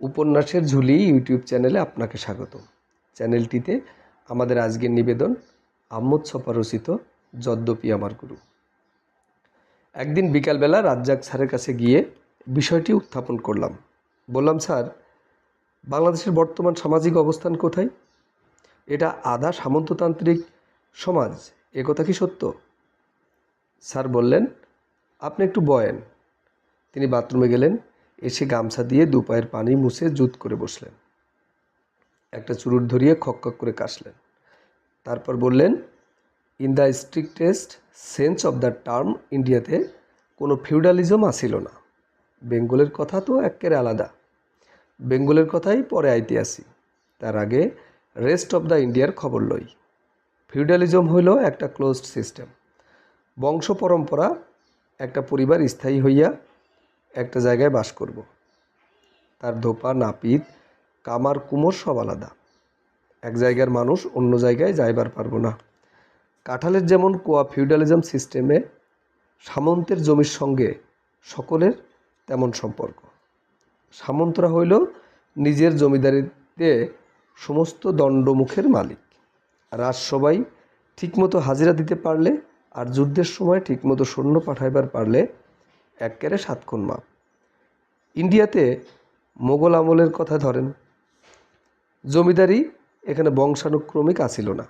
উপন্যাসের ঝুলি ইউটিউব চ্যানেলে আপনাকে স্বাগত। চ্যানেলটিতে আমাদের আজকের নিবেদন আহমদ ছপা রচিত যদ্যপি আমার গুরু। একদিন বিকালবেলা রাজ্জাক স্যারের কাছে গিয়ে বিষয়টি উত্থাপন করলাম। বললাম, স্যার, বাংলাদেশের বর্তমান সামাজিক অবস্থান কোথায়? এটা আধা সামন্ততান্ত্রিক সমাজ, এ কথা কি সত্য? স্যার বললেন, আপনি একটু বয়েন। তিনি বাথরুমে গেলেন এসে গামছা দিয়ে দুপায়ের পানি মুছে জুত করে বসলেন। একটা চুরুট ধরিয়ে খক খক করে কাশলেন। তারপর বললেন in the strictest sense of the term ইন্ডিয়াতে কোনো ফিউডালিজম আসিল না। বেঙ্গলের কথা তো একেবারে আলাদা। বেঙ্গলের কথাই পরে আইতে আসি। তার আগে রেস্ট অফ দ্য ইন্ডিয়ার খবর লই। ফিউডালিজম হইল একটা ক্লোজড সিস্টেম বংশ পরম্পরা, একটা পরিবার স্থায়ী হইয়া একটা জায়গায় বাস করব। তার ধোপা, নাপিত, কামার, কুমোর সব আলাদা। এক জায়গার মানুষ অন্য জায়গায় যাইবার পারব না। কাঁঠালের যেমন কোয়া ফিউডালিজম সিস্টেমে সামন্তের জমির সঙ্গে সকলের তেমন সম্পর্ক। সামন্তরা হইল নিজের জমিদারিতে সমস্ত দণ্ডমুখের মালিক। রাজসভায় ঠিকমতো হাজিরা দিতে পারলে আর যুদ্ধের সময় ঠিকমতো সৈন্য পাঠাইবার পারলে একেবারে সাতক্ষণ মাপ। ইন্ডিয়াতে মোগল আমলের কথা ধরেন, জমিদারি এখানে বংশানুক্রমিক আসিল না।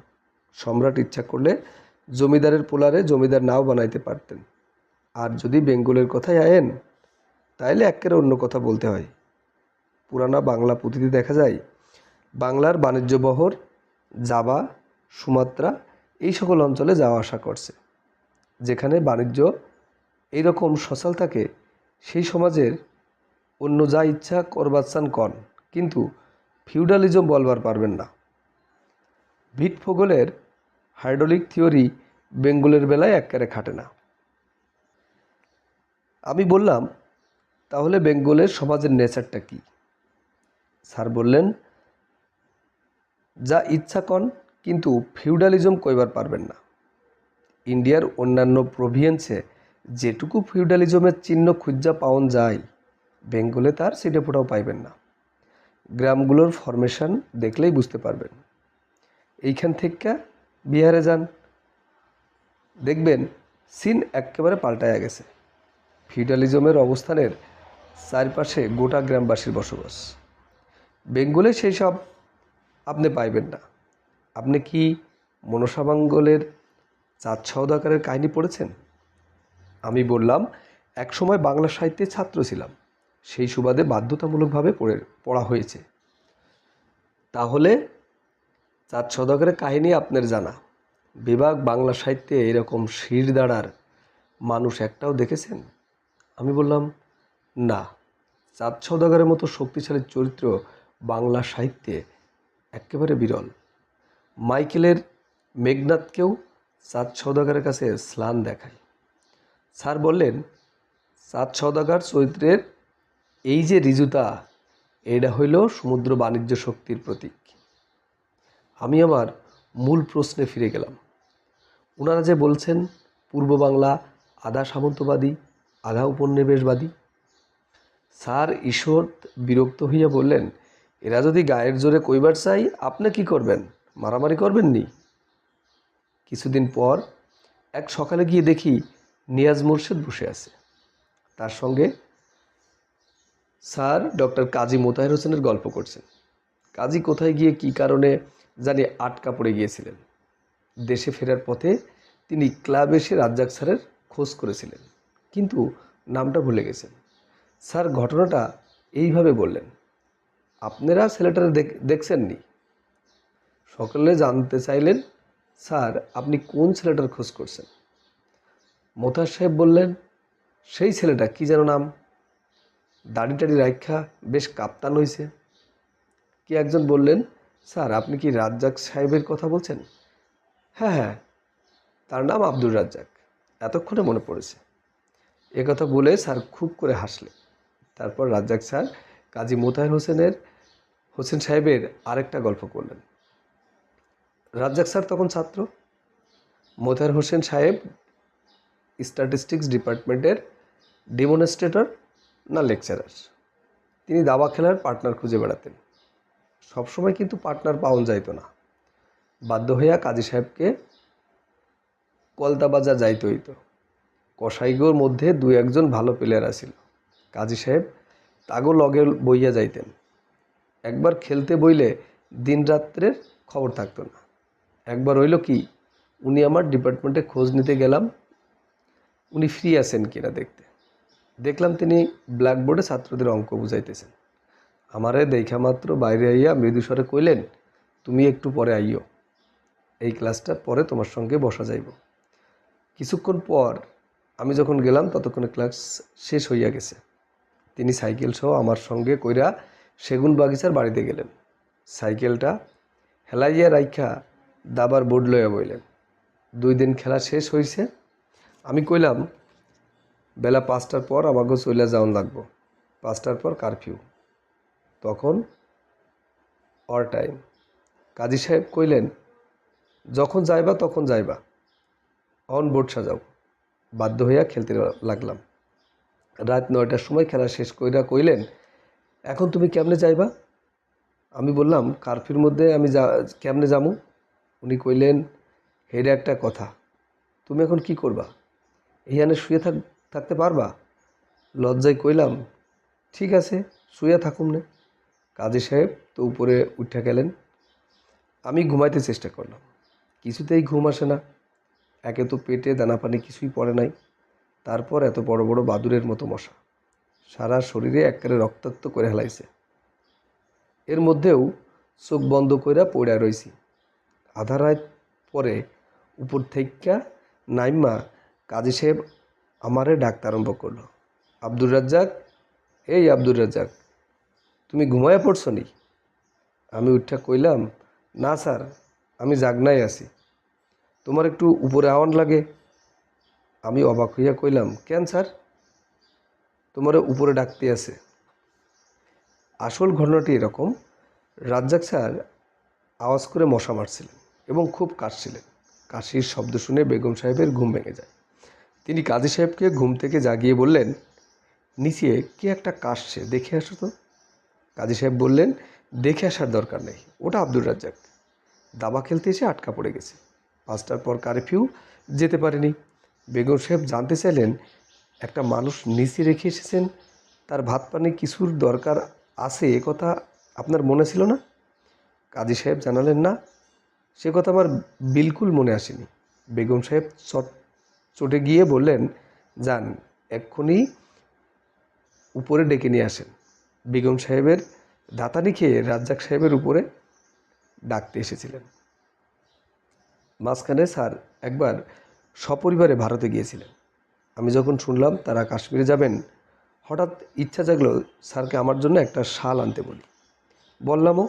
সম্রাট ইচ্ছা করলে জমিদারের পোলারে জমিদার নাও বানাইতে পারতেন। আর যদি বেঙ্গলের কথাই আয়েন, তাইলে একেবারে অন্য কথা বলতে হয়। পুরানা বাংলা পুঁথিতে দেখা যায়, বাংলার বাণিজ্য বহর, জাবা, সুমাত্রা, এই সকল অঞ্চলে যাওয়া আসা করছে, যেখানে বাণিজ্য এইরকম সচল থাকে, সেই সমাজের অন্য যা ইচ্ছা করবাচ্চান কন, কিন্তু ফিউডালিজম বলবার পারবেন না। ভিট ফোগলের হাইড্রোলিক থিওরি বেঙ্গলের বেলায় একেবারে খাটে না। আমি বললাম, তাহলে বেঙ্গলের সমাজের নেচারটা কি? স্যার বললেন, যা ইচ্ছা কন, কিন্তু ফিউডালিজম কইবার পারবেন না। ইন্ডিয়ার অন্যান্য প্রভিয়েন্সে যেটুকু ফিউডালিজমের চিহ্ন খুঁজা পাওন যায়, বেঙ্গলে তার সিটে ফোটাও পাইবেন না। গ্রামগুলোর ফরমেশন দেখলেই বুঝতে পারবেন। এইখান থেকে বিহারে যান। দেখবেন সিন একেবারে পাল্টায়া গেছে। ফিউডালিজমের অবস্থানের চারপাশে গোটা গ্রামবাসীর বসবাস। বেঙ্গলে সেই সব আপনি পাইবেন না। আপনি কি মনসাবাঙ্গলের চাঁদ সওদাকারের কাহিনী পড়েছেন? বললাম, একসময় বাংলা সাহিত্যের ছাত্র ছিলাম। সেই সুবাদে বাধ্যতামূলকভাবে পড়ে, পড়া হয়েছে। তাহলে চাঁদ সদাগরের কাহিনী আপনার জানা। বিভাগ বাংলা সাহিত্যে এরকম শির দাঁড়ার মানুষ একটাও দেখেছেন? আমি বললাম, না। চাঁদ সদাগরের মতো শক্তিশালী চরিত্র বাংলা সাহিত্যে একেবারে বিরল। মাইকেলের মেঘনাথকেও চাঁদ সৌদাগরের কাছে স্লান দেখায়। স্যার বললেন, সাত সৌদাগর চরিত্রের এই যে রিজুতা, এটা হইল সমুদ্র বাণিজ্য শক্তির প্রতীক। আমি আমার মূল প্রশ্নে ফিরে গেলাম। ওনারা যে বলছেন, পূর্ব বাংলা আধা সামন্তবাদী, আধা উপনিবেশবাদী। স্যার ঈশ্বর বিরক্ত হইয়া বললেন, এরা যদি গায়ের জোরে কইবার চাই, আপনি কি করবেন? মারামারি করবেন নি কিছুদিন পর এক সকালে গিয়ে দেখি নিয়াজ মুর্শেদ বসে আছে। তার সঙ্গে স্যার ডক্টর কাজী মোতাহের হোসেনের গল্প করছেন। কাজী কোথায় গিয়ে কি কারণে জানি আটকা পড়ে গিয়েছিলেন। দেশে ফেরার পথে তিনি ক্লাব এসে রাজ্জাক স্যারের খোঁজ করেছিলেন, কিন্তু নামটা ভুলে গেছেন। স্যার, ঘটনাটা এইভাবে বললেন, আপনারা ছেলেটা দেখছেননি? সকলে জানতে চাইলেন, স্যার, আপনি কোন ছেলেটার খোঁজ করছেন? মোতার সাহেব বললেন, সেই ছেলেটা কি যেন নাম? দাড়ি টাড়ি রাখা বেশ কাপ্তান হয়েছে কি একজন বললেন, স্যার, আপনি কি রাজ্জাক সাহেবের কথা বলছেন? হ্যাঁ হ্যাঁ তার নাম আব্দুর রাজ্জাক। এতক্ষণে মনে পড়েছে। কথা বলে স্যার খুব করে হাসলে তারপর রাজ্জাক স্যার কাজী মোতাহের হোসেনের, হোসেন সাহেবের আরেকটা গল্প করলেন। রাজ্জাক স্যার তখন ছাত্র। মোতাহের হোসেন সাহেব স্ট্যাটিস্টিক্স ডিপার্টমেন্টের ডেমনস্ট্রেটর না লেকচারার তিনি দাবা খেলার পার্টনার খুঁজে বেড়াতেন। সবসময় কিন্তু পার্টনার পাওয়া যাইতো না। বাধ্য হইয়া কাজী সাহেবকে কলতাবাজা যাইতে হইত। কসাইগোর মধ্যে দু একজন ভালো প্লেয়ার আছিল। কাজী সাহেব তাগো লগে বইয়া যাইতেন। একবার খেলতে বইলে দিন রাত্রের খবর থাকতো না। একবার হইল কি, উনি আমার ডিপার্টমেন্টে খোঁজ নিতে গেলাম। উনি ফ্রি আছেন কিনা দেখতে। দেখলাম তিনি ব্ল্যাকবোর্ডে ছাত্রদের অঙ্ক বুঝাইতেছেন। আমারে দেখা মাত্র বাইরে আইয়া মৃদুস্বরে কইলেন, তুমি একটু পরে আইও এই ক্লাসটা পরে তোমার সঙ্গে বসা যাইব। কিছুক্ষণ পর আমি যখন গেলাম, ততক্ষণে ক্লাস শেষ হইয়া গেছে। তিনি সাইকেল সহ আমার সঙ্গে কইরা সেগুন বাগিচার বাড়িতে গেলেন। সাইকেলটা হেলাইয়া রাইখা দাবার বোর্ড লইয়া বইলেন। দুই দিন খেলা শেষ হইছে আমি কইলাম, বেলা পাঁচটার পর আমাকে চইলা যাওয়ান লাগবো। পাঁচটার পর কারফিউ তখন অর টাইম কাজী সাহেব কইলেন, যখন যাইবা, তখন যাইবা। অন বোর্ড সাজাও। বাধ্য হইয়া খেলতে লাগলাম। রাত নয়টার সময় খেলা শেষ কইরা কইলেন, এখন তুমি কেমনে যাইবা? আমি বললাম কারফিউর মধ্যে আমি যা, কেমনে যামু? উনি কইলেন হেডে একটা কথা। তুমি এখন কি করবা? এইখানে শুয়ে থাক থাকতে পারবা? লজ্জায় কইলাম, ঠিক আছে, শুয়ে থাকুম না। কাজী সাহেব তো উপরে উঠে গেলেন। আমি ঘুমাইতে চেষ্টা করলাম। কিছুতেই ঘুম আসে না। একে তো পেটে দানা পানি কিছুই পড়ে নাই। তারপর এত বড় বড় বাদুরের মতো মশা। সারা শরীরে একবারে রক্তাক্ত করে হেলাইছে। এর মধ্যেও চোখ বন্ধ কইরা পড়া রইছি। আধা রাত পরে উপর থেকে নাইমা কাজী সাহেব আমারে ডাকতে আরম্ভ করল। আব্দুর রাজ্জাক, এই আব্দুর রাজ্জাক, তুমি ঘুমায় পড়ছো নি আমি উঠা কইলাম, না স্যার, আমি জাগনায় আছি। তোমার একটু উপরে আওয়ান লাগে। আমি অবাক হইয়া কইলাম, কেন স্যার? তোমার উপরে ডাকতে আছে। আসল ঘটনাটি এরকম, রাজ্জাক স্যার আওয়াজ করে মশা মারছিলেন এবং খুব কাশছিলেন। কাশির শব্দ শুনে বেগম সাহেবের ঘুম ভেঙে যায়। তিনি কাজী সাহেবকে ঘুম থেকে জাগিয়ে বললেন, নিচে কে একটা কাশছে দেখে আসো তো। কাজী সাহেব বললেন, দেখে আসার দরকার নেই, ওটা আব্দুর রাজ্জাক। দাবা খেলতে এসে আটকা পড়ে গেছে। পাঁচটার পর কারফিউ যেতে পারেনি। বেগম সাহেব জানতে চাইলেন, একটা মানুষ নিচে রেখে এসেছেন, তার ভাত পানি কিছুর দরকার আছে, এ কথা আপনার মনে ছিল না? কাজী সাহেব জানালেন, না, সে কথা আমার বিলকুল মনে আসেনি। বেগম সাহেব চট চটে গিয়ে বললেন, যান, এক্ষুনি উপরে ডেকে নিয়ে আসেন। বেগম সাহেবের দাতানি খেয়ে রাজ্জাক সাহেবের উপরে ডাকতে এসেছিলেন। মাঝখানে স্যার একবার সপরিবারে ভারতে গিয়েছিলেন। আমি যখন শুনলাম, তারা কাশ্মীরে যাবেন? হঠাৎ ইচ্ছা জাগলো, স্যারকে আমার জন্য একটা শাল আনতে বলি। বললামও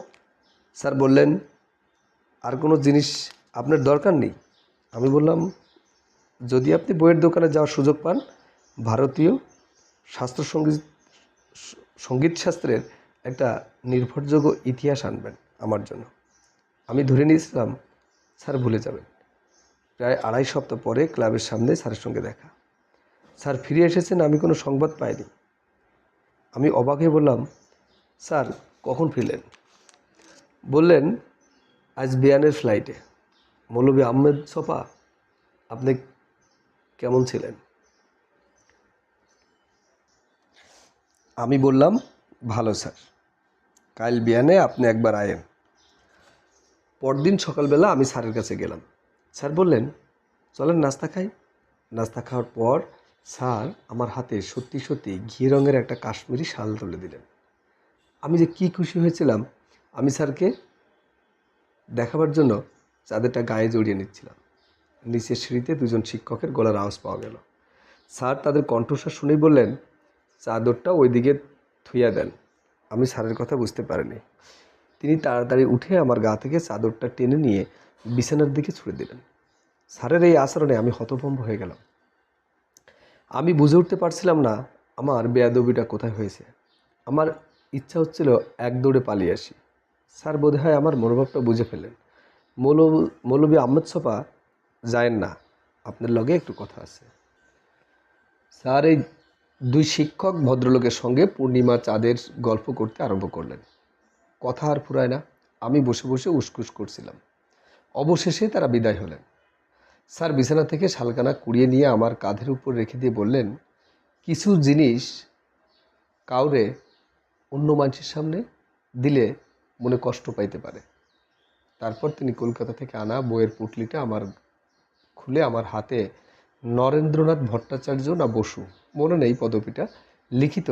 স্যার বললেন, আর কোনো জিনিস আপনার দরকার নেই? আমি বললাম যদি আপনি বইয়ের দোকানে যাওয়ার সুযোগ পান, ভারতীয় শাস্ত্র সংগীত সংগীত শাস্ত্রের একটা নির্ভরযোগ্য ইতিহাস আনবেন আমার জন্য। আমি ধরে নিয়েছিলাম, স্যার ভুলে যাবেন। প্রায় আড়াই সপ্তাহ পরে ক্লাবের সামনে স্যারের সঙ্গে দেখা। স্যার ফিরে এসেছেন, আমি কোনো সংবাদ পাইনি। আমি অবাক হয়ে বললাম, স্যার, কখন ফিরলেন? বললেন, আজ বিয়ানের ফ্লাইটে মৌলবী আহমেদ সোপা আপনি কেমন ছিলেন? আমি বললাম, ভালো স্যার। কাল বিয়ানে আপনি একবার আয়েন। পরদিন সকালবেলা আমি স্যারের কাছে গেলাম। স্যার বললেন, চলেন নাস্তা খাই। নাস্তা খাওয়ার পর স্যার আমার হাতে সত্যি সত্যি ঘি রঙের একটা কাশ্মীরি শাল তুলে দিলেন। আমি যে কী খুশি হয়েছিলাম, আমি স্যারকে দেখাবার জন্য চাঁদেরটা গায়ে জড়িয়ে নিচ্ছিলাম। নিচের সিঁড়িতে দুজন শিক্ষকের গলার আওয়াজ পাওয়া গেল। স্যার, তাদের কণ্ঠস্বর শুনেই বললেন, চাদরটা ওইদিকে থুইয়া দেন। আমি স্যারের কথা বুঝতে পারিনি তিনি তাড়াতাড়ি উঠে আমার গা থেকে চাদরটা টেনে নিয়ে বিছানার দিকে ছুড়ে দিলেন। স্যারের এই আচরণে আমি হতভম্ব হয়ে গেলাম। আমি বুঝে উঠতে পারছিলাম না, আমার বেয়াদবিটা কোথায় হয়েছে? আমার ইচ্ছা হচ্ছিল এক দৌড়ে পালিয়ে আসি। স্যার বোধ হয় আমার মনোভাবটা বুঝে ফেলেন মৌল, মৌলবী আহমেদ সোপা যায়েন না। আপনার লগে একটু কথা আছে। স্যার, এই দুই শিক্ষক ভদ্রলোকের সঙ্গে পূর্ণিমা চাঁদের গল্প করতে আরম্ভ করলেন। কথা আর ফুরায় না। আমি বসে বসে উসকুস করছিলাম। অবশেষে তারা বিদায় হলেন। স্যার বিছানা থেকে শালকানা কুড়িয়ে নিয়ে আমার কাঁধের উপর রেখে দিয়ে বললেন, কিছু জিনিস কাউরে অন্য মানুষের সামনে দিলে মনে কষ্ট পাইতে পারে। তারপর তিনি কলকাতা থেকে আনা বইয়ের পুটলিটা আমার খুলে আমার হাতে নরেন্দ্রনাথ ভট্টাচার্য না বসু। মনে নেই পদবিটা লিখিত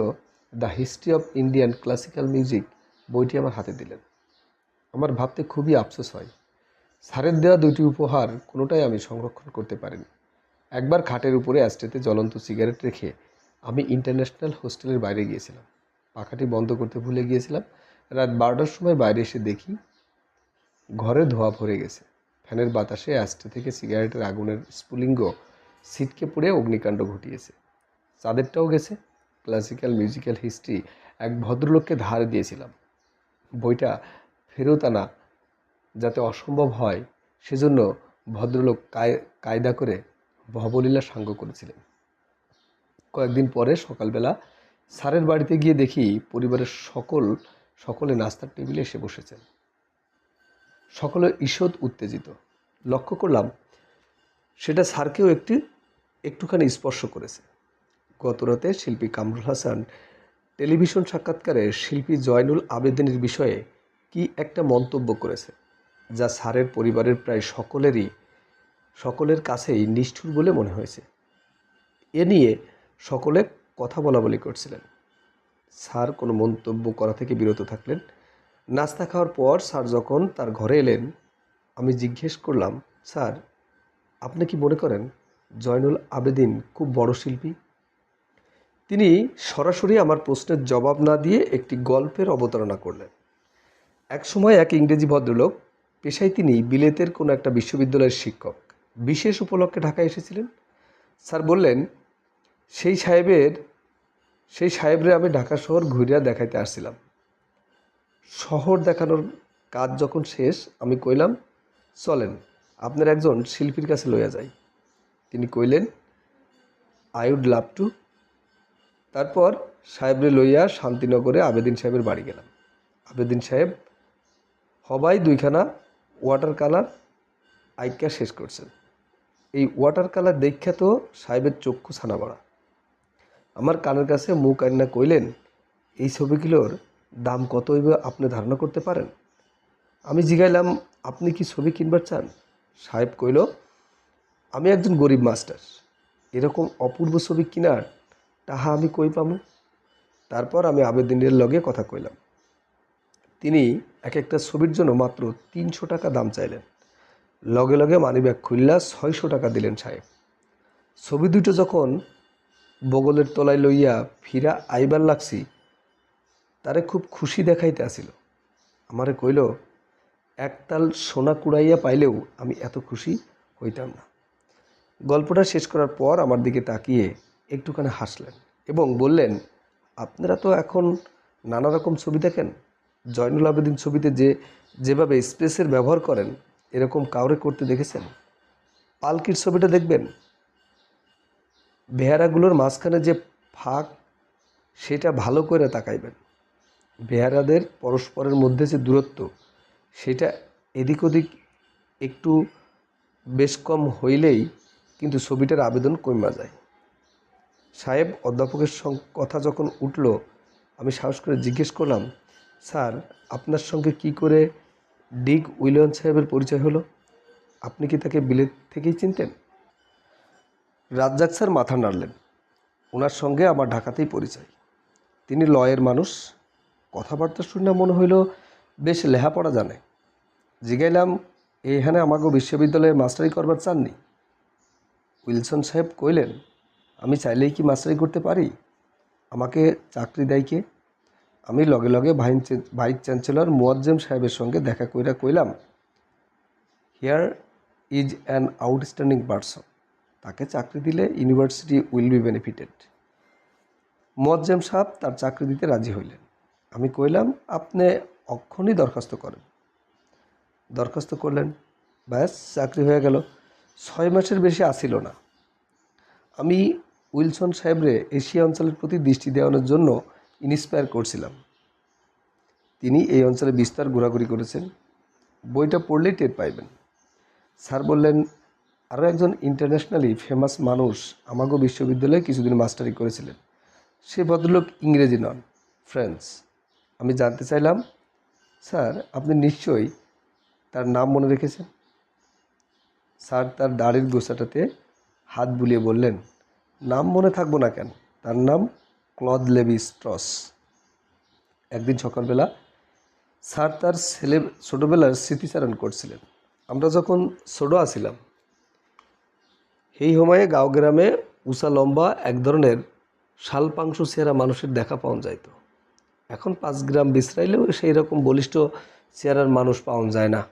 the history of Indian classical music বইটি আমার হাতে দিলেন। আমার ভাবতে খুবই আফসোস হয়। স্যারের দেওয়া দুটি উপহার কোনোটাই আমি সংরক্ষণ করতে পারিনি। একবার খাটের উপরে অ্যাস্টেতে জ্বলন্ত সিগারেট রেখে আমি ইন্টারন্যাশনাল হোস্টেলের বাইরে গিয়েছিলাম। পাখাটি বন্ধ করতে ভুলে গিয়েছিলাম। রাত বারোটার সময় বাইরে এসে দেখি ঘরে ধোয়া ভরে গেছে। ফ্যানের বাতাসে অ্যাস্টে থেকে সিগারেটের আগুনের স্ফুলিঙ্গ সিটকে পুড়ে অগ্নিকাণ্ড ঘটিয়েছে। চাঁদেরটাও গেছে। ক্লাসিক্যাল মিউজিক্যাল হিস্ট্রি এক ভদ্রলোককে ধার দিয়েছিলাম। বইটা ফেরত আনা যাতে অসম্ভব হয় সেজন্য ভদ্রলোক কায়- কায়দা করে ভবলীলা সাঙ্গ করেছিলেন। কয়েকদিন পরে সকালবেলা স্যারের বাড়িতে গিয়ে দেখি পরিবারের সকল, সকলে নাস্তার টেবিলে এসে বসেছেন। সকলে ঈষৎ উত্তেজিত। লক্ষ্য করলাম, সেটা স্যারকেও একটি, একটুখানি স্পর্শ করেছে। গতরাতে শিল্পী কামরুল হাসান টেলিভিশন সাক্ষাৎকারে শিল্পী জয়নুল আবেদিনের বিষয়ে কি একটা মন্তব্য করেছে, যা স্যারের পরিবারের প্রায় সকলেরই, সকলের কাছেই নিষ্ঠুর বলে মনে হয়েছে। এ নিয়ে সকলে কথা বলা বলি করছিলেন। স্যার কোনো মন্তব্য করা থেকে বিরত থাকলেন? নাস্তা খাওয়ার পর স্যার যখন তার ঘরে এলেন, আমি জিজ্ঞেস করলাম, স্যার, আপনি কি মনে করেন জয়নুল আবেদিন খুব বড় শিল্পী? তিনি সরাসরি আমার প্রশ্নের জবাব না দিয়ে একটি গল্পের অবতারণা করলেন। এক সময় এক ইংরেজি ভদ্রলোক পেশায় তিনি বিলেতের কোনো একটা বিশ্ববিদ্যালয়ের শিক্ষক, বিশেষ উপলক্ষে ঢাকায় এসেছিলেন। স্যার বললেন, সেই সাহেবের, সেই সাহেবরে আমি ঢাকা শহর ঘুরিয়া দেখাইতে আসছিলাম। শহর দেখানোর কাজ যখন শেষ, আমি কইলাম, চলেন, আপনার একজন শিল্পীর কাছে লইয়া যাই। তিনি কইলেন, আই উড লাভ টু। তারপর সাহেবরে লইয়া শান্তিনগরে আবেদিন সাহেবের বাড়ি গেলাম। আবেদিন সাহেব, হবাই দুইখানা ওয়াটার কালার আইকা শেষ করছেন। এই ওয়াটার কালার দেখা তো সাহেবের চক্ষু ছানা আমার কানের কাছে মুখ আন্না কইলেন, এই ছবিগুলোর দাম কত হইবে আপনি ধারণা করতে পারেন? আমি জিগাইলাম, আপনি কি ছবি কিনবার চান? সাহেব কইল, আমি একজন গরিব মাস্টার। এরকম অপূর্ব ছবি কিনার, তাহা আমি কই পামু? তারপর আমি আবেদিনের লগে কথা কইলাম। তিনি এক একটা ছবির জন্য মাত্র তিনশো টাকা দাম চাইলেন। লগে লগে মানিব্যাগ খুললা, ছয়শো টাকা দিলেন সাহেব। ছবি দুটো যখন বগলের তলায় লইয়া ফিরা আইবার লাগছি তারে খুব খুশি দেখাইতে আসিল। আমারে কইল, একতাল সোনা কুড়াইয়া পাইলেও আমি এত খুশি হইতাম না। গল্পটা শেষ করার পর আমার দিকে তাকিয়ে একটুখানি হাসলেন এবং বললেন, আপনারা তো এখন নানা রকম ছবি দেখেন। জয়নুল আবেদিন ছবিতে যে, যেভাবে স্পেসের ব্যবহার করেন, এরকম কাউরে করতে দেখেছেন? পালকির ছবিটা দেখবেন? বেহারাগুলোর মাঝখানে যে ফাঁক, সেটা ভালো করে তাকাইবেন। বেহারাদের পরস্পরের মধ্যে যে দূরত্ব, সেটা এদিক ওদিক একটু বেশ কম হইলেই কিন্তু ছবিটার আবেদন কমা যায়। সাহেব অধ্যাপকের কথা যখন উঠল, আমি সাহস করে জিজ্ঞেস করলাম, স্যার, আপনার সঙ্গে কি করে ডিক উইলিয়াম সাহেবের পরিচয় হলো? আপনি কি তাকে বিলেত থেকেই চিনতেন? রাজ্জাক স্যার মাথা নাড়লেন। ওনার সঙ্গে আমার ঢাকাতেই পরিচয়। তিনি লয়ের মানুষ কথাবার্তা শুনে মনে হইল বেশ লেহাপড়া জানে। জিগাইলাম এইখানে আমাকে বিশ্ববিদ্যালয়ে মাস্টারি করবার চাননি? উইলসন সাহেব কইলেন, আমি চাইলেই কি মাস্টারি করতে পারি? আমাকে চাকরি দেয় কে? আমি লগে লগে ভাইন ভাইস চ্যান্সেলর মুয়াজ্জেম সাহেবের সঙ্গে দেখা কইরা কইলাম, here is an outstanding person. তাকে চাকরি দিলে university will be benefited. Muazzem সাহেব তার চাকরি দিতে রাজি হইলেন। আমি কইলাম, আপনি অক্ষণই দরখাস্ত করেন। দরখাস্ত করলেন। ব্যাস, চাকরি হয়ে গেল। ছয় মাসের বেশি আসিল না। আমি উইলসন সাহেবরে এশিয়া অঞ্চলের প্রতি দৃষ্টি দেওয়ানোর জন্য ইন্সপায়ার করছিলাম। তিনি এই অঞ্চলে বিস্তার ঘোরাঘুরি করেছেন। বইটা পড়লেই টের পাইবেন। স্যার বললেন আরও একজন ইন্টারন্যাশনালি ফেমাস মানুষ আমাগো বিশ্ববিদ্যালয়ে কিছুদিন মাস্টারি করেছিলেন। সে ভদ্রলোক ইংরেজি নন, ফ্রেঞ্চ। আমি জানতে চাইলাম, স্যার, আপনি নিশ্চয়ই তার নাম মনে রেখেছেন? স্যার, তার দাড়ির গোছাটাতে হাত বুলিয়ে বললেন, নাম মনে থাকব না কেন? তার নাম ক্লদ লেভি স্ট্রস একদিন সকালবেলা, স্যার তার ছেলে ছোটোবেলার স্মৃতিচারণ করছিলেন। আমরা যখন ছোটো আছিলাম সেই সময়ে গাঁও গ্রামে উষা লম্বা এক ধরনের শালপাংশু চেহারা মানুষের দেখা পাওয়া যাইত। এখন পাঁচ গ্রাম বিশ্রাইলেও সেই রকম বলিষ্ঠ চেহারার মানুষ পাওয়া যায় না।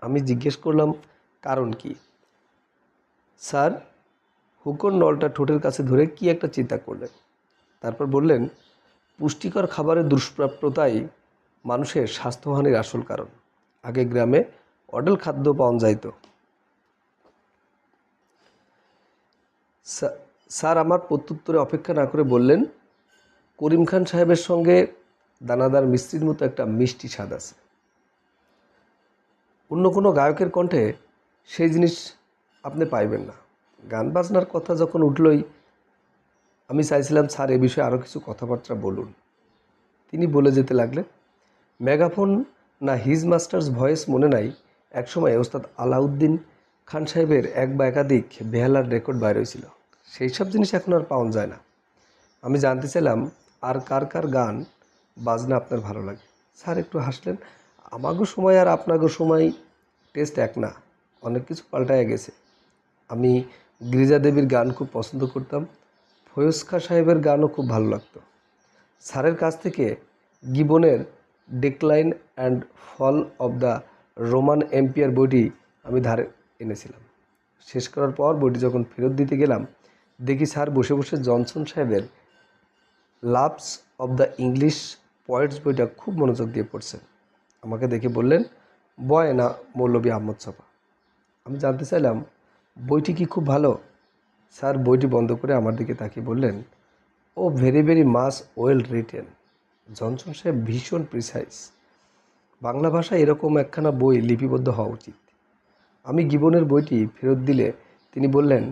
আমি জিজ্ঞেস করলাম, কারণ কি? স্যার হুকর নলটা ঠোঁটের কাছে ধরে কি একটা চিন্তা করলেন? তারপর বললেন, পুষ্টিকর খাবারের দুষ্প্রাপ্যতাই মানুষের স্বাস্থ্যহানির আসল কারণ। আগে গ্রামে অডেল খাদ্য পাওয়া যাইত। স্যা- স্যার, আমার প্রত্যুত্তরে অপেক্ষা না করে বললেন করিম খান সাহেবের সঙ্গে দানাদার মিস্ত্রির মতো একটা মিষ্টি স্বাদ আছে। অন্য কোনো গায়কের কণ্ঠে সেই জিনিস আপনি পাইবেন না। গান বাজনার কথা যখন উঠলই, আমি চাইছিলাম, স্যার, এ বিষয়ে আরও কিছু কথাবার্তা বলুন। তিনি বলে যেতে লাগলেন, মেগাফোন না হিজ মাস্টার্স ভয়েস মনে নাই? একসময় ওস্তাদ আলাউদ্দিন খান সাহেবের এক বা একাধিক বেহালার রেকর্ড বাইর হয়েছিল। সেই সব জিনিস এখন আর পাওয়া যায় না। আমি জানতে চাইলাম আর কার কার গান বাজনা আপনার ভালো লাগে? স্যার, একটু হাসলেন। আমাগো সময় আর আপনাগো সময় টেস্ট এক না। অনেক কিছু পাল্টায় গেছে। আমি গিরিজা দেবীর গান খুব পছন্দ করতাম। ফয়েজ খা সাহেবের গানও খুব ভালো লাগতো। স্যারের কাছ থেকে গিবনের decline and fall of the Roman empire বইটি আমি ধারে এনেছিলাম। শেষ করার পর বইটি যখন ফেরত দিতে গেলাম, দেখি স্যার বসে বসে জনসন সাহেবের lives of the English poets বইটা খুব মনোযোগ দিয়ে পড়ছেন আমাকে দেখে বললেন, বয় না মৌলবী আহমদ ছাপা আমি জানতে চাইলাম, বইটি কি খুব ভালো? স্যার বইটি বন্ধ করে আমার দিকে তাকিয়ে বললেন, ও very very much well written. Johnson সাহেব ভীষণ প্রিসাইজ। বাংলা ভাষায় এরকম একখানা বই লিপিবদ্ধ হওয়া উচিত। আমি গিবনের বইটি ফেরত দিলে তিনি বললেন,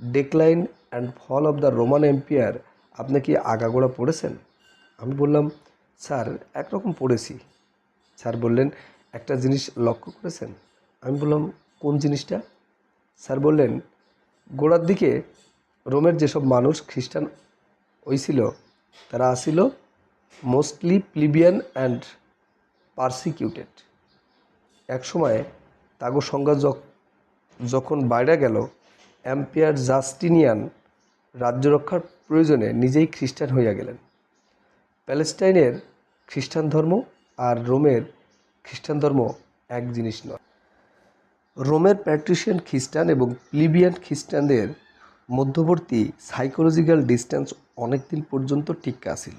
decline and fall of the Roman empire আপনি কি আগাগোড়া পড়েছেন? আমি বললাম, স্যার, একরকম পড়েছি। স্যার বললেন, একটা জিনিস লক্ষ্য করেছেন? আমি বললাম, কোন জিনিসটা? স্যার বললেন, গোড়ার দিকে রোমের যেসব মানুষ খ্রিস্টান হয়েছিল তারা আসিল মোস্টলি প্লিবিয়ান অ্যান্ড পার্সিকিউটেড। এক সময় তাগো সংজ্ঞা যখ- যখন বাইরে গেল, অ্যাম্পিয়ার জাস্টিনিয়ান রাজ্য রক্ষার প্রয়োজনে নিজেই খ্রিস্টান হইয়া গেলেন। প্যালেস্টাইনের খ্রিস্টান ধর্ম আর রোমের খ্রিস্টান ধর্ম এক জিনিস নয়। রোমের প্যাট্রিশিয়ান খ্রিস্টান এবং প্লিবিয়ান খ্রিস্টানদের মধ্যবর্তী সাইকোলজিক্যাল ডিস্টেন্স অনেক দিন পর্যন্ত টিক্কা ছিল।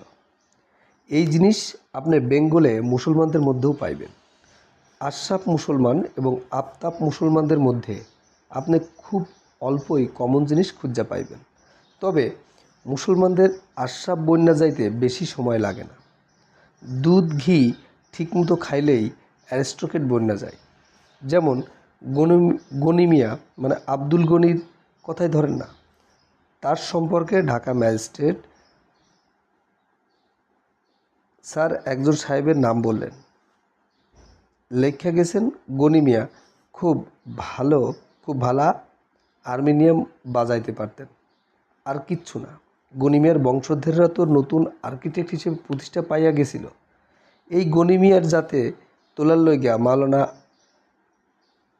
এই জিনিস আপনি বেঙ্গলে মুসলমানদের মধ্যেও পাইবেন। আশরাফ মুসলমান এবং আফতাব মুসলমানদের মধ্যে আপনি খুব অল্পই কমন জিনিস খুঁজে পাইবেন। তবে মুসলমানদের আশরাফ বন্যা যাইতে বেশি সময় লাগে না। দুধ, ঘি ঠিকমতো খাইলেই অ্যারিস্ট্রোকেট বন্যা যায়। যেমন গনি, গনিমিয়া মানে আব্দুল গনির কথাই ধরেন না। তার সম্পর্কে ঢাকা ম্যাজিস্ট্রেট স্যার একজন সাহেবের নাম বললেন। লেখা গেছেন, গনিমিয়া খুব ভালো, খুব ভালা আর্মেনিয়াম বাজাইতে পারতেন। আর কিচ্ছু না। গনিমিয়ার বংশধররা তো নতুন আর্কিটেক্ট হিসেবে প্রতিষ্ঠা পাইয়া গেছিল। এই গনিমিয়ার যাতে তোলার লইগা মাওলানা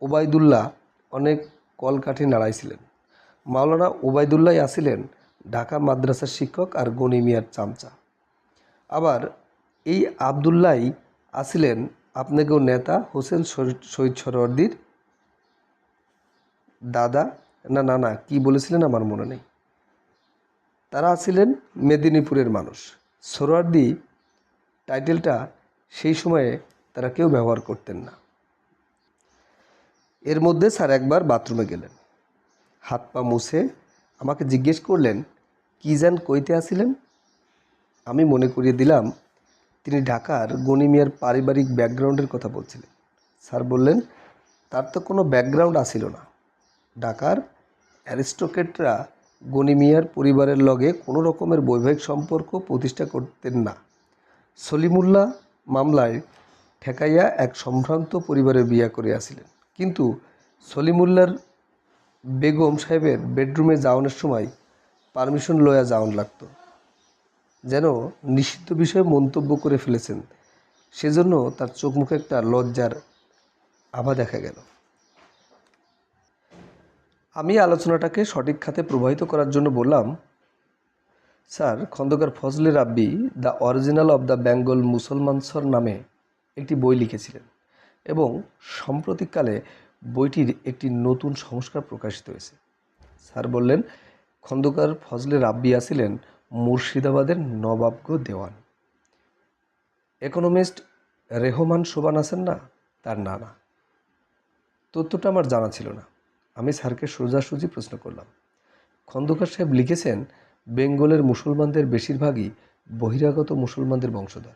ওবায়দুল্লাহ অনেক কলকাঠি নাড়াইছিলেন। মাওলানা ওবায়দুল্লাহ আসিলেন ঢাকা মাদ্রাসার শিক্ষক আর গনিমিয়ার চামচা। আবার এই আবদুল্লাই আসিলেন আপনাকেও নেতা হোসেন শহীদ- সরওয়ার্দির দাদা না না না, কী বলেছিলেন আমার মনে নেই। তারা ছিলেন মেদিনীপুরের মানুষ। সোহরাওয়ার্দী টাইটেলটা সেই সময়ে তারা কেউ ব্যবহার করতেন না। এর মধ্যে স্যার একবার বাথরুমে গেলেন। হাত পা মুছে আমাকে জিজ্ঞেস করলেন, কি যেন কইতে আসিলেন? আমি মনে করিয়ে দিলাম, তিনি ঢাকার গণিমিয়ার পারিবারিক ব্যাকগ্রাউন্ডের কথা বলছিলেন। স্যার বললেন, তার তো কোনো ব্যাকগ্রাউন্ড আসিল না। ঢাকার অ্যারিস্টোক্রেটরা গণিমিয়ার পরিবারের লগে কোনো রকমের বৈবাহিক সম্পর্ক প্রতিষ্ঠা করতেন না। সলিমুল্লাহ মামলায় ঠেকাইয়া এক সম্ভ্রান্ত পরিবারে বিয়া করিয়াছিলেন কিন্তু সলিমুল্লার বেগম সাহেবের বেডরুমে যাওয়ানোর সময় পারমিশন লয়া যাওয়ান লাগত। যেন নিষিদ্ধ বিষয়ে মন্তব্য করে ফেলেছেন। সেজন্য তার চোখ মুখে একটা লজ্জার আভা দেখা গেল। আমি আলোচনাটাকে সঠিক খাতে প্রবাহিত করার জন্য বললাম, sir, Khandakar Fazle Rabbi the original of the Bengal মুসলমানসর নামে একটি বই লিখেছিলেন এবং সাম্প্রতিককালে বইটির একটি নতুন সংস্কার প্রকাশিত হয়েছে। স্যার বললেন, খন্দকার ফজলে রাব্বি আছিলেন মুর্শিদাবাদের নবাবগ দেওয়ান। ইকোনমিস্ট রেহমান শোভান আছেন না? তার নানা তথ্যটা আমার জানা ছিল না। আমি স্যারকে সোজাসুজি প্রশ্ন করলাম। খন্দকার সাহেব লিখেছেন, বেঙ্গলের মুসলমানদের বেশিরভাগই বহিরাগত মুসলমানদের বংশধর।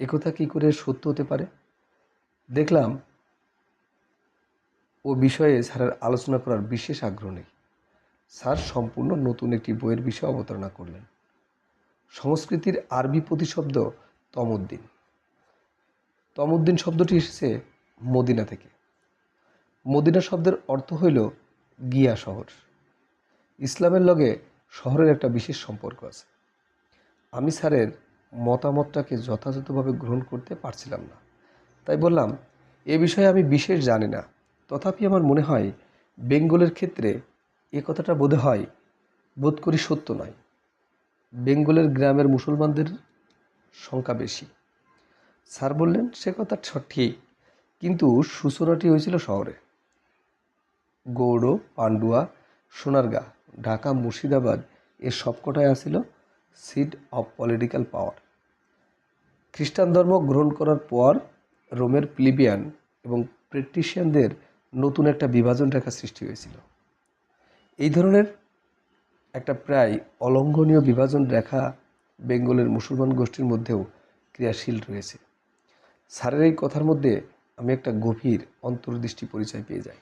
একথা কী করে সত্য হতে পারে? দেখলাম ও বিষয়ে স্যারের আলোচনা করার বিশেষ আগ্রহ নেই। স্যার সম্পূর্ণ নতুন একটি বইয়ের বিষয়ে অবতারণা করলেন। সংস্কৃতির আরবি প্রতিশব্দ তমুদ্দিন। তমুদ্দিন শব্দটি এসেছে মদিনা থেকে। মদিনা শব্দের অর্থ হইল গিয়া শহর। ইসলামের লগে শহরের একটা বিশেষ সম্পর্ক আছে। আমি স্যারের মতামতটাকে যথাযথভাবে গ্রহণ করতে পারছিলাম না। তাই বললাম, এ বিষয়ে আমি বিশেষ জানি না। তথাপি আমার মনে হয়, বেঙ্গলের ক্ষেত্রে এ কথাটা বোধ হয় বোধ করি সত্য নয়। বেঙ্গলের গ্রামের মুসলমানদের সংখ্যা বেশি। স্যার বললেন, সে কথা ঠিক। কিন্তু সূচনাটি হয়েছিল শহরে। গৌড়, পান্ডুয়া, সোনারগাঁ, ঢাকা, মুর্শিদাবাদ এর সবকটাই আসিল সিট অফ পলিটিক্যাল পাওয়ার খ্রিস্টান ধর্ম গ্রহণ করার পর রোমের প্লিবিয়ান এবং প্রেটিশিয়ানদের নতুন একটা বিভাজন রেখা সৃষ্টি হয়েছিল। এই ধরনের একটা প্রায় অলঙ্ঘনীয় বিভাজন রেখা বেঙ্গলের মুসলমান গোষ্ঠীর মধ্যেও ক্রিয়াশীল রয়েছে। স্যারের এই কথার মধ্যে আমি একটা গভীর অন্তর্দৃষ্টি পরিচয় পেয়ে যাই।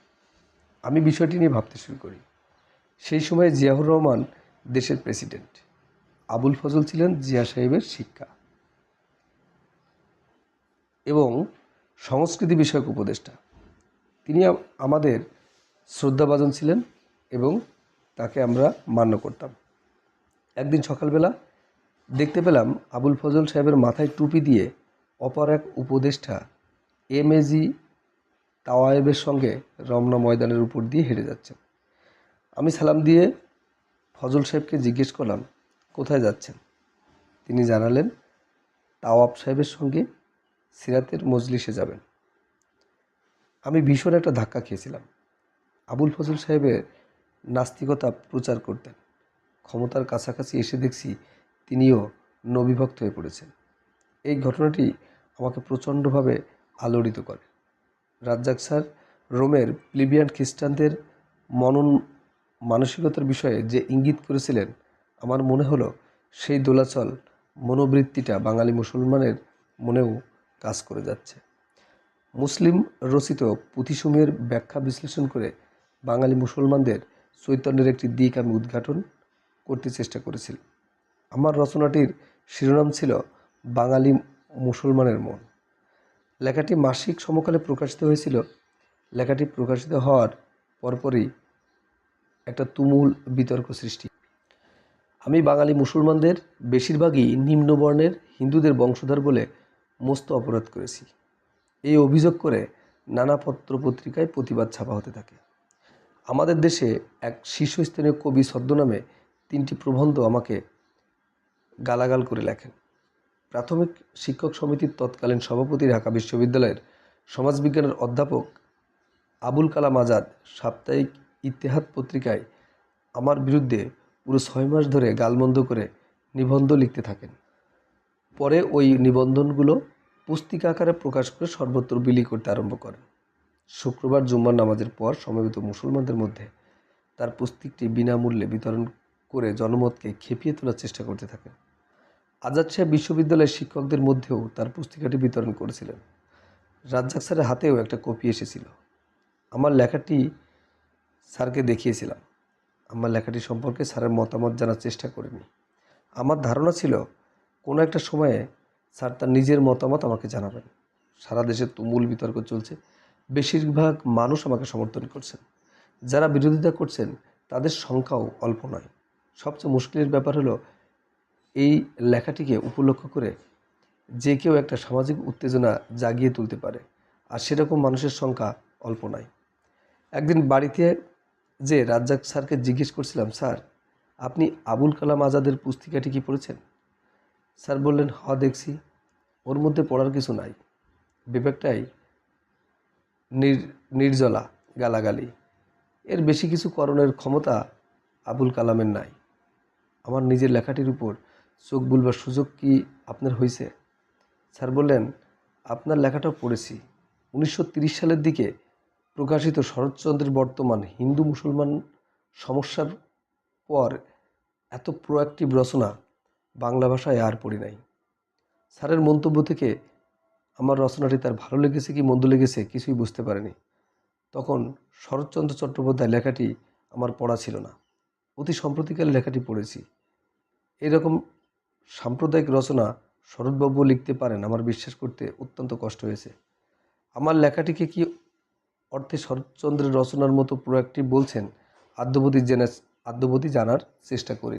আমি বিষয়টি নিয়ে ভাবতে শুরু করি। সেই সময় জিয়াউর রহমান দেশের প্রেসিডেন্ট। আবুল ফজল ছিলেন জিয়া সাহেবের শিক্ষা। এবং সংস্কৃতি বিষয়ক উপদেষ্টা। তিনি আমাদের শ্রদ্ধাভাজন ছিলেন এবং তাকে আমরা মান্য করতাম। একদিন সকালবেলা দেখতে পেলাম আবুল ফজল সাহেবের মাথায় টুপি দিয়ে অপর এক উপদেষ্টা এম এজি তাওয়ায়েবের সঙ্গে রমনা ময়দানের উপর দিয়ে হেঁটে যাচ্ছেন। আমি সালাম দিয়ে ফজল সাহেবকে জিজ্ঞেস করলাম, কোথায় যাচ্ছেন? তিনি জানালেন, তাওয়াব সাহেবের সঙ্গে সিরাতের মজলিসে যাবেন। আমি ভীষণ একটা ধাক্কা খেয়েছিলাম। আবুল ফজল সাহেবের নাস্তিকতা প্রচার করতেন। ক্ষমতার কাছাকাছি এসে দেখছি তিনিও নবিভক্ত হয়ে পড়েছেন। এই ঘটনাটি আমাকে প্রচণ্ডভাবে আলোড়িত করে। রাজ্জাক স্যার, রোমের প্লিবিয়ান খ্রিস্টানদের মনন মানসিকতার বিষয়ে যে ইঙ্গিত করেছিলেন, আমার মনে হলো সেই দোলাচল মনোবৃত্তিটা বাঙালি মুসলমানের মনেও কাজ করে যাচ্ছে। মুসলিম রচিত পুঁথিসমূহের ব্যাখ্যা বিশ্লেষণ করে বাঙালি মুসলমানদের চৈতন্যের একটি দিক আমি উদ্ঘাটন করতে চেষ্টা করেছিলাম। আমার রচনাটির শিরোনাম ছিল বাঙালি মুসলমানের মন। লেখাটি মাসিক সমকালে প্রকাশিত হয়েছিল। লেখাটি প্রকাশিত হওয়ার পরপরই একটা তুমুল বিতর্ক সৃষ্টি। আমি বাঙালি মুসলমানদের বেশিরভাগই নিম্নবর্ণের হিন্দুদের বংশধর বলে মস্ত অপরাধ করেছি। এই অভিযোগ করে নানা পত্র পত্রিকায় প্রতিবাদ ছাপা হতে থাকে। আমাদের দেশে এক শীর্ষস্থানীয় কবি ছদ্মনামে তিনটি প্রবন্ধ আমাকে গালাগাল করে লেখেন। প্রাথমিক শিক্ষক সমিতির তৎকালীন সভাপতি ঢাকা বিশ্ববিদ্যালয়ের সমাজবিজ্ঞানের অধ্যাপক আবুল কালাম আজাদ সাপ্তাহিক ইতিহাদ পত্রিকায় আমার বিরুদ্ধে পুরো ছয় মাস ধরে গালমন্দ করে নিবন্ধ লিখতে থাকেন। পরে ওই নিবন্ধনগুলো পুস্তিকা আকারে প্রকাশ করে সর্বত্র বিলি করতে আরম্ভ করেন। শুক্রবার জুম্মার নামাজের পর সমবেত মুসলমানদের মধ্যে তার পুস্তিকটি বিনামূল্যে বিতরণ করে জনমতকে খেপিয়ে তোলার চেষ্টা করতে থাকেন। আজাদ সাহেব বিশ্ববিদ্যালয়ের শিক্ষকদের মধ্যেও তার পুস্তিকাটি বিতরণ করেছিলেন। রাজ্জাক স্যারের হাতেও একটা কপি এসেছিল। আমার লেখাটি স্যারকে দেখিয়েছিলাম। আমার লেখাটি সম্পর্কে স্যারের মতামত জানার চেষ্টা করিনি। আমার ধারণা ছিল, কোনো একটা সময়ে স্যার তার নিজের মতামত আমাকে জানাবেন। সারা দেশে তুমুল বিতর্ক চলছে। বেশিরভাগ মানুষ আমাকে সমর্থন করছেন। যারা বিরোধিতা করছেন, তাদের সংখ্যাও অল্প নয়। সবচেয়ে মুশকিলের ব্যাপার হলো এই লেখাটিকে উপলক্ষ করে যে কেউ একটা সামাজিক উত্তেজনা জাগিয়ে তুলতে পারে। আর সেরকম মানুষের সংখ্যা অল্প নয়। একদিন বাড়িতে যে রাজ্জাক স্যারকে জিজ্ঞেস করছিলাম, স্যার, আপনি আবুল কালাম আজাদের পুস্তিকাটি কি পড়েছেন? স্যার বললেন, হ, দেখছি। ওর মধ্যে পড়ার কিছু নাই। বিবেকটাই নির, নির্জলা গালাগালি। এর বেশি কিছু করণের ক্ষমতা আবুল কালামের নাই। আমার নিজের লেখাটির উপর চোখ বুলবার সুযোগ কি আপনার হয়েছে স্যার বললেন, আপনার লেখাটাও পড়েছি। উনিশশো সালের দিকে প্রকাশিত শরৎচন্দ্রের বর্তমান হিন্দু মুসলমান সমস্যার পর এত প্রোয়াক্টিভ রচনা বাংলা ভাষায় আর পড়ি নাই। স্যারের মন্তব্য থেকে আমার রচনাটি তার ভালো লেগেছে কি মন্দ লেগেছে কিছুই বুঝতে পারেনি। তখন শরৎচন্দ্র চট্টোপাধ্যায় লেখাটি আমার পড়া ছিল না। অতি সম্প্রতিকালে লেখাটি পড়েছি। এরকম সাম্প্রদায়িক রচনা শরৎবাবু লিখতে পারেন, আমার বিশ্বাস করতে অত্যন্ত কষ্ট হয়েছে। আমার লেখাটিকে কি অর্থে শরৎচন্দ্রের রচনার মতো প্রোয়াক্টিভ বলছেন? আদ্যবতী জেনে আদ্যবতী জানার চেষ্টা করি।